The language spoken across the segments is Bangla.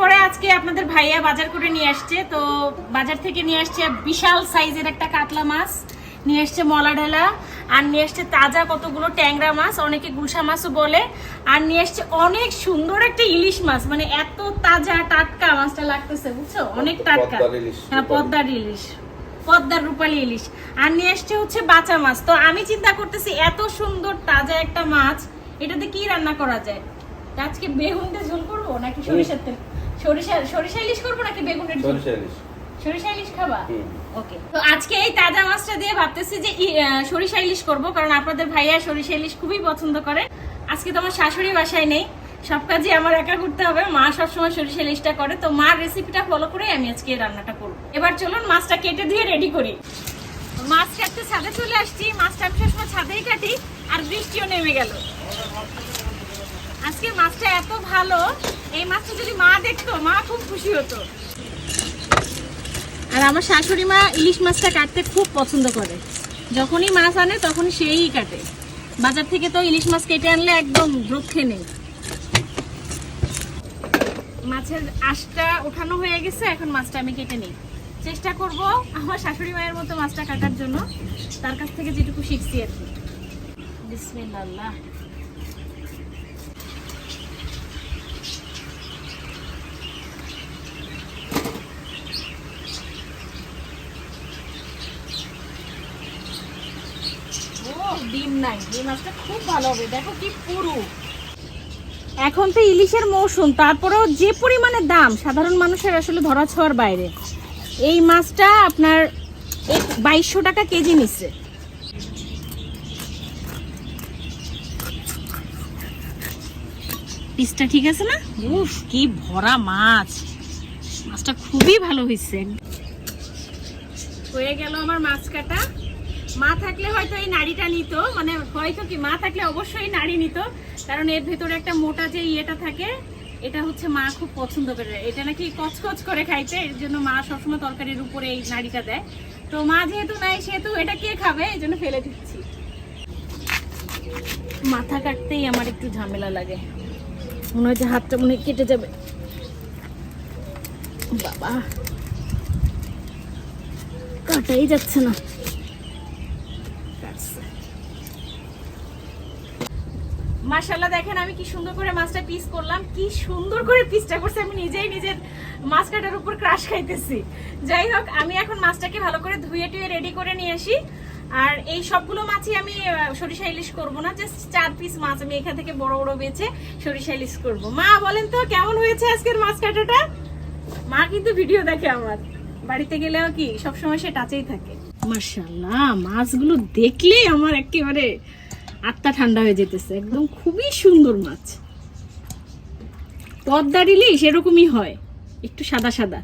পরে আজকে আপনাদের ভাইয়া বাজার করে নিয়ে আসছে, তো বাজার থেকে নিয়ে আসছে বিশাল সাইজের একটা কাতলা মাছ। নিয়ে আসছে মলা ঢেলা আর নিয়ে আসছে তাজা কতগুলো ট্যাংরা মাছ অনেকে গুলশা মাছও বলে আর নিয়ে আসছে অনেক সুন্দর একটা ইলিশ মাছ মানে এত তাজা টাটকা মাছটা লাগতেছে বুঝছ? অনেক টাটকা। হ্যাঁ পদ্মার ইলিশ পদ্মার রূপালী ইলিশ। আর নিয়ে আসছে হচ্ছে বাঁচা মাছ। তো আমি চিন্তা করতেছি এত সুন্দর তাজা একটা মাছ এটাতে কি রান্না করা যায়? আজকে বেগুন দিয়ে ঝোল করব নাকি সরিষার তেল? সরিষা সরিষা ইলিশ করব নাকি বেগুনের ঝোল? সরিষা ইলিশ। খাবা। ওকে তো আজকে এই তাজা মাছটা দিয়ে ভাবতেছি যে সরিষা ইলিশ করব, কারণ আপনাদের ভাইয়া সরিষা ইলিশ খুবই পছন্দ করে। আজকে তো আমার শাশুড়ি বাসায় নেই, সব কাজই আমার একা করতে হবে। মা সবসময় সরিষা ইলিশটা করে, তো মার রেসিপিটা ফলো করে আমি আজকে রান্নাটা করব। এবার চলুন মাছটা কেটে দিয়ে রেডি করি। মাছ কাটতে ছাদে চলে আসছি, মাছটা আমি সবসময় ছাদেই কাটি, আর বৃষ্টিও নেমে গেল। আজকে মাছটা এত ভালো, এই মাছটা যদি মা দেখতো, মা খুব খুশি হতো। আর আমার শাশুড়ি মা ইলিশ মাছটা কাটতে খুব পছন্দ করে। যখনই মাছ আনে তখন সেই কাটে। বাজার থেকে তো ইলিশ মাছ কেটে আনলে একদম রক্ষে নেই। মাছের আঁশটা ওঠানো হয়ে গেছে, এখন মাছটা আমি কেটে নিই। চেষ্টা করব আমার শাশুড়ি মায়ের মতো মাছটা কাটার জন্য। তার কাছ থেকে যেটুকু শিখছি আর কি। বিসমিল্লাহ ও ডিম এখন তো ইলিশের মৌসুম, তারপরেও যে পরিমাণে দাম, সাধারণ মানুষের আসলে ধরা ছোঁয়ার বাইরে। এই মাছটা আপনার বাইশশো টাকা কেজি নিচ্ছে। পিসটা ঠিক আছে না? উফ, কি ভরা মাছ। মাছটা খুবই ভালো হয়েছে। হয়ে গেল আমার মাছ কাটা। মা থাকলে হয়তো এই নাড়িটা নিত মানে হয়তো কি মা থাকলে অবশ্যই নাড়ি নিত, কারণ এর ভেতরে একটা মোটা যে ইয়েটা থাকে, এটা হচ্ছে মা খুব পছন্দ করে। এটা নাকি কচকচ করে খাইতে, এর জন্য মা সবসময় তরকারির উপরে এই নাড়িটা দেয়। তো মা যেহেতু নাই, সেহেতু এটা কে খাবে? এই জন্য ফেলে দিচ্ছি। মাথা কাটতেই আমার একটু ঝামেলা লাগে। মনে হয় যে হাতটা মনে কেটে যাবে। বাবা। কাটাই যাচ্ছে না। মাশাল্লাহ দেখেন আমি কি সুন্দর করে মাছটা পিস করলাম। কি সুন্দর করে পিসটা করছে, আমি নিজেই নিজের মাছ কাটার উপর ক্রাশ খাইতেছি। যাই হোক, আমি এখন মাছটাকে ভালো করে ধুয়ে টুয়ে রেডি করে নিয়ে আসি। আর এই সবগুলো মাছই আমি সরিষা ইলিশ করব না জাস্ট চার পিস মাছ আমি এখান থেকে বড় বড় বেছে সরিষা ইলিশ করব। মা, বলেন তো, কেমন হয়েছে আজকের মাছ কাটাটা? মা কিন্তু ভিডিও দেখে আমার। বাড়িতে গেলেও কি, সবসময় সে টাচেই থাকে। মার্শাল্লাহ মাছগুলো দেখলেই আমার একেবারে আত্মা ঠান্ডা হয়ে যেতেছে। একদম খুবই সুন্দর মাছ। পদ্মার ইলিশ এরকমই হয়, একটু সাদা সাদা।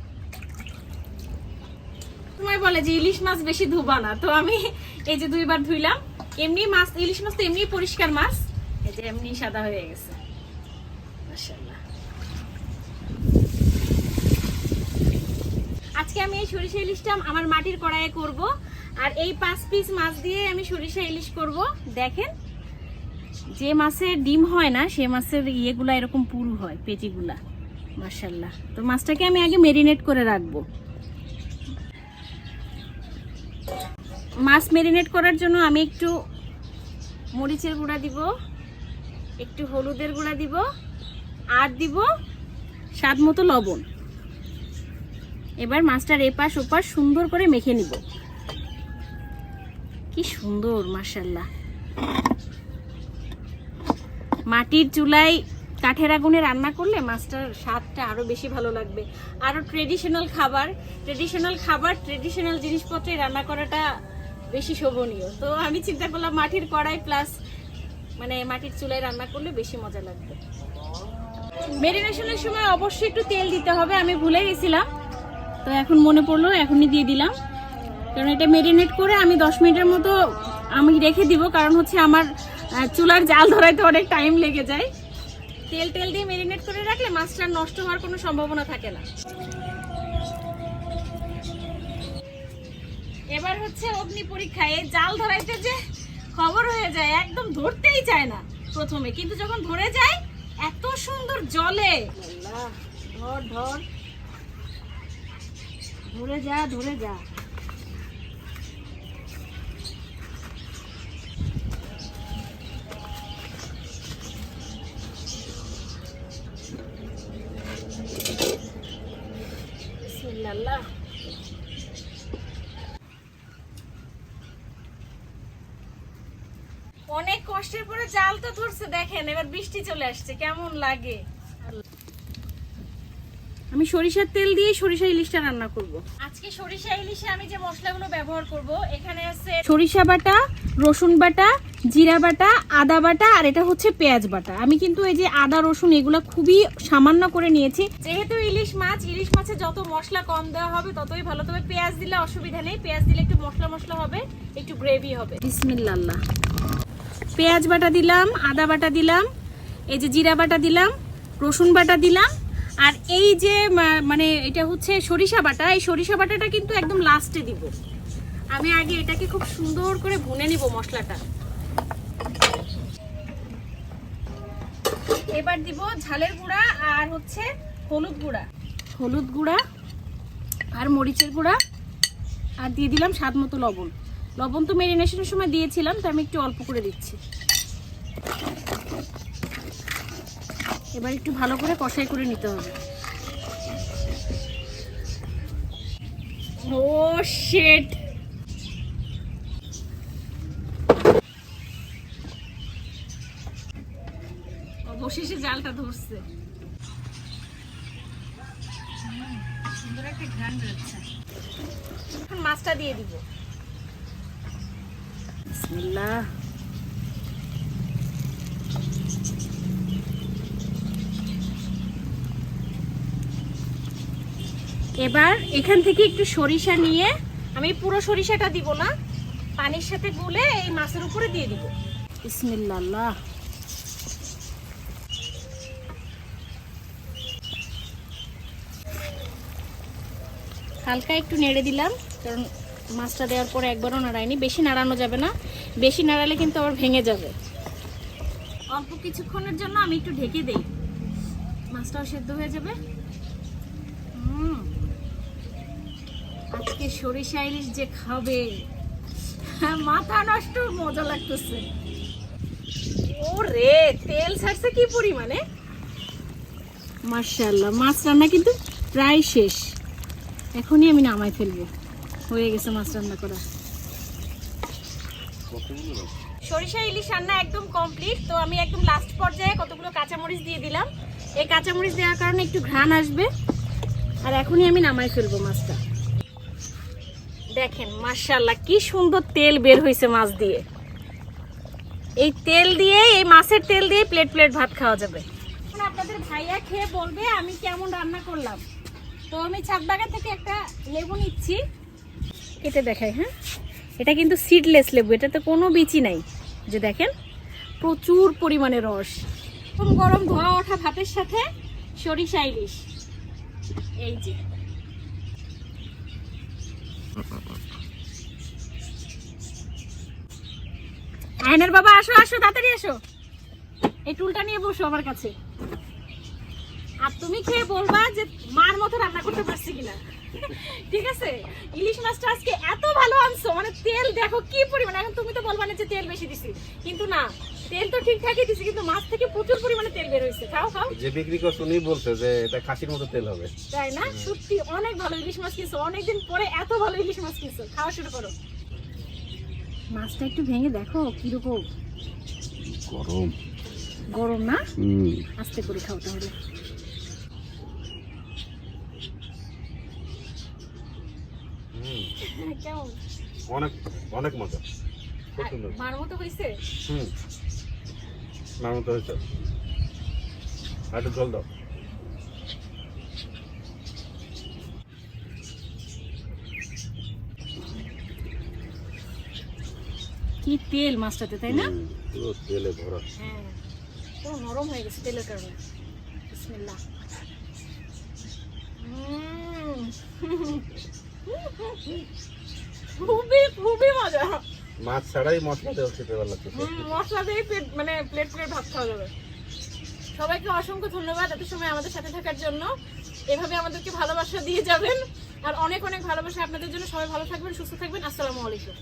তোমায় বলে যে ইলিশ মাছ বেশি ধুবা না, তো আমি এই যে দুইবার ধুইলাম, এমনি মাছ, ইলিশ মাছ তো এমনি পরিষ্কার মাছ, এই যে এমনি সাদা হয়ে গেছে। আজকে আমি এই সরিষা ইলিশটা আমার মাটির কড়াইয়ে করব। আর এই পাঁচ পিস মাছ দিয়ে আমি সরিষা ইলিশ করব। দেখেন, যে মাছের ডিম হয় না, সে মাছের ইয়েগুলা এরকম পুরু হয়, পেটিগুলা। মার্শাল্লাহ তো মাছটাকে আমি আগে মেরিনেট করে রাখব। মাছ মেরিনেট করার জন্য আমি একটু মরিচের গুঁড়া দিব, একটু হলুদের গুঁড়া দিব, আর দিব স্বাদ মতো লবণ। এবার মাছটার এপাশ ওপাশ সুন্দর করে মেখে নিব। কি সুন্দর মাশাল্লাহ মাটির চুলায় কাঠের আগুনে রান্না করলে মাছটার স্বাদটা আরও বেশি ভালো লাগবে। আরও ট্রেডিশনাল খাবার ট্রেডিশনাল খাবার ট্রেডিশনাল জিনিসপত্রে রান্না করাটা বেশি শোভনীয়। তো আমি চিন্তা করলাম মাটির কড়াই প্লাস মানে মাটির চুলায় রান্না করলে বেশি মজা লাগবে। মেরিনেশনের সময় অবশ্যই একটু তেল দিতে হবে, আমি ভুলে গেছিলাম। তো এখন মনে পড়ল, এখনই দিয়ে দিলাম। কারণ এটা মেরিনেট করে আমি দশ মিনিটের মতো আমি রেখে দিব, কারণ হচ্ছে আমার চুলার জাল ধরাইতে অনেক টাইম লেগে যায়। তেল তেল দিয়ে মেরিনেট করে রাখলে মাছটা নষ্ট হওয়ার কোনো সম্ভাবনা থাকে না। এবার হচ্ছে অগ্নি পরীক্ষা, এই জাল ধরাইতে যে খবর হয়ে যায়, একদম ধরতেই চায় না প্রথমে। কিন্তু যখন ধরে যায়, এত সুন্দর জলে। ধর ধর। ধরে যা ধরে যা। অনেক কষ্টের পরে জাল তো ধরছে দেখেন এবার বৃষ্টি চলে আসছে কেমন লাগে? আমি সরিষার তেল দিয়ে সরিষা ইলিশটা রান্না করব। আজকে সরিষা ইলিশে আমি যে মশলাগুলো ব্যবহার করব এখানে আছে সরিষা বাটা রসুন বাটা জিরা বাটা আদা বাটা আর এটা হচ্ছে পেঁয়াজ বাটা। আমি কিন্তু এই যে আদা রসুন এগুলো খুবই সামান্য করে নিয়েছি। যেহেতু ইলিশ মাছ ইলিশ মাছে যত মশলা কম দেওয়া হবে ততই ভালো। তবে পেঁয়াজ দিলে অসুবিধা নেই। পেঁয়াজ দিলে একটু মশলা মশলা হবে একটু গ্রেভি হবে। বিসমিল্লাহ পেঁয়াজ বাটা দিলাম আদা বাটা দিলাম এই যে জিরা বাটা দিলাম রসুন বাটা দিলাম আর এই যে মানে এটা হচ্ছে সরিষা বাটা। এই সরিষা বাটাটা কিন্তু একদম লাস্টে দিব। আমি আগে এটাকে খুব সুন্দর করে ভুনে নিব মশলাটা। এবার দিব ঝালের গুঁড়া আর হচ্ছে হলুদ গুঁড়া। হলুদ গুঁড়া আর মরিচের গুঁড়া। আর দিয়ে দিলাম স্বাদ মতো লবণ। লবণ তো মেরিনেশনের সময় দিয়েছিলাম, তো আমি একটু অল্প করে দিচ্ছি। এবার একটু ভালো করে কষাই করে নিতে হবে। ও শেট অবশেষে জালটা ধরছে। সুন্দর একটা ঘ্রাণ বেরোচ্ছে এখন মাছটা দিয়ে দিব। বিসমিল্লাহ। এবার এখান থেকে একটু সরিষা নিয়ে আমি পুরো সরিষাটা দিব না, পানির সাথে গুলে এই মাছের উপরে দিয়ে দিব। বিসমিল্লাহ। হালকা একটু নেড়ে দিলাম, কারণ মাছটা দেওয়ার পরে একবারও নাড়ায়নি বেশি নাড়ানো যাবে না, বেশি নাড়ালে কিন্তু আবার ভেঙে যাবে। অল্প কিছুক্ষণের জন্য আমি একটু ঢেকে দেই। মাছটাও সেদ্ধ হয়ে যাবে হুম আজকে সরিষা ইলিশ যে খাবে মাথা নষ্ট, মজা লাগতেছে। ও রে তেল ছাড়ছে কি পরিমাণে? মার্শাল্লাহ মাছ রান্না কিন্তু প্রায় শেষ। এখনই আমি নামাই ফেলব। হয়ে গেছে মাছ রান্না করা। সরিষা ইলিশ রান্না একদম কমপ্লিট। তো আমি একদম লাস্ট পর্যায়ে কতগুলো কাঁচামরিচ দিয়ে দিলাম। এই কাঁচামরিচ দেওয়ার কারণে একটু ঘ্রাণ আসবে। আর এখনই আমি নামাই ফেলব মাছটা। দেখেন মার্শাল্লাহ কি সুন্দর তেল বের হয়েছে মাছ দিয়ে। এই তেল দিয়ে এই মাছের তেল দিয়ে প্লেট প্লেট ভাত খাওয়া যাবে। আপনাদের ভাইয়া খেয়ে বলবে আমি কেমন রান্না করলাম। তো আমি ছাদ বাগান থেকে একটা লেবু নিচ্ছি। কেটে দেখাই হ্যাঁ? এটা কিন্তু সিডলেস লেবু এটাতে কোনো বিচি নাই। যে দেখেন প্রচুর পরিমাণে রস। গরম গরম ধোয়া ওঠা ভাতের সাথে সরিষা ইলিশ। এই যে। আয়নের বাবা, আসো আসো, তাড়াতাড়ি আসো। এই টুলটা নিয়ে বসো আমার কাছে। আর তুমি খেয়ে বলবা যে মার মতো রান্না করতে পারছি কিনা। ঠিক আছে? ইলিশ মাছটা আজকে এত ভালো আনছো মানে তেল দেখো কি পরিমাণে, এখন তুমি তো বলবা না যে তেল বেশি দিছি। কিন্তু না তেল তো ঠিকঠাকই দিছি কিন্তু মাছ থেকে প্রচুর পরিমাণে তেল বের হয়েছে। খাও খাও। যে বিক্রি করছে উনি বলছে যে এটা খাসির মতো তেল হবে। তাই না? সত্যি অনেক ভালো ইলিশ মাছ কিনছো। অনেকদিন পরে এত ভালো ইলিশ মাছ কিনছো। খাওয়া শুরু করো। মাছটা একটু ভেঙে দেখো কীরকম গরম। গরম না? হুম। আস্তে করে খাও তাহলে। অনেক অনেক মজা। মার মতো হয়েছে? হুম। মার মতো হয়েছে। আর একটু জল দাও। কি তেল মাছটাতে তাই না? পুরো তেলে ভরা। হ্যাঁ পুরো নরম হয়ে গেছে তেলের কারণে। বিসমিল্লাহ। খুবই খুবই মজা। মাছ ছাড়াই মশলা দেওয়া খেতে ভালো লাগছে মশলা দিয়ে পেট মানে প্লেট প্লেট ভাত খাওয়া যাবে। সবাইকে অসংখ্য ধন্যবাদ এত সময় আমাদের সাথে থাকার জন্য। এভাবে আমাদেরকে ভালোবাসা দিয়ে যাবেন। আর অনেক অনেক ভালোবাসা আপনাদের জন্য। সবাই ভালো থাকবেন, সুস্থ থাকবেন। আসসালামু আলাইকুম।